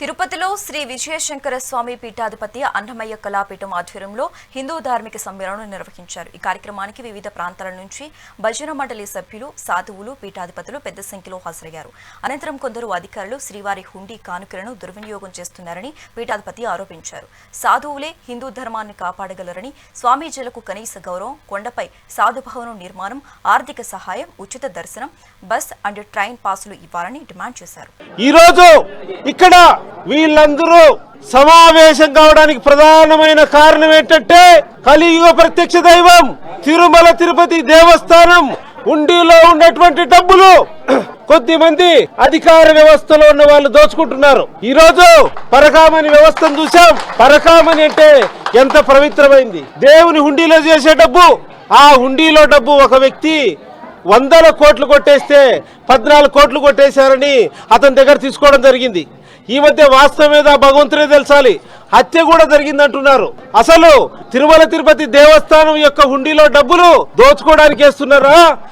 తిరుపతిలో శ్రీ విజయశంకర స్వామి పీఠాధిపతి అన్నమయ్య కళాపీఠం ఆధ్వర్యంలో హిందూ ధార్మిక సమ్మేళనం నిర్వహించారు. ఈ కార్యక్రమానికి వివిధ ప్రాంతాల నుంచి భజన మండలి సభ్యులు సాధువులు పీఠాధిపతులు పెద్ద సంఖ్యలో హాజరయ్యారు. అనంతరం కొందరు అధికారులు శ్రీవారి హుండీ కానుకలను దుర్వినియోగం చేస్తున్నారని పీఠాధిపతి ఆరోపించారు. సాధువులే హిందూ ధర్మాన్ని కాపాడగలరని స్వామీజీలకు కనీస గౌరవం కొండపై సాధుభవనం నిర్మాణం ఆర్థిక సహాయం ఉచిత దర్శనం బస్ అండ్ ట్రైన్ పాసులు ఇవ్వాలని డిమాండ్ చేశారు. ఈరోజు ఇక్కడ వీళ్ళందరూ సమావేశం కావడానికి ప్రధానమైన కారణం ఏంటంటే కలియుగ ప్రత్యక్ష దైవం తిరుమల తిరుపతి దేవస్థానం ఉండిలో ఉన్నటువంటి డబ్బులు. కొద్దిమంది అధికార వ్యవస్థలో ఉన్న వాళ్ళు దోచుకుంటున్నారు. ఈ రోజు పరకామణి వ్యవస్థను చూసాం పరకామని అంటే ఎంత పవిత్రమైంది. దేవుని హుండీలో చేసే డబ్బు ఆ హుండీలో డబ్బు ఒక వ్యక్తి వందల కోట్లు కొట్టేస్తే పద్నాలుగు కోట్లు కొట్టేశారని అతని దగ్గర తీసుకోవడం జరిగింది. ఈ మధ్య వాస్తవం మీద భగవంతుడే తెలిసాలి. హత్య కూడా జరిగిందంటున్నారు. అసలు తిరుమల తిరుపతి దేవస్థానం యొక్క హుండీలో డబ్బులు దోచుకోవడానికి వేస్తున్నారా?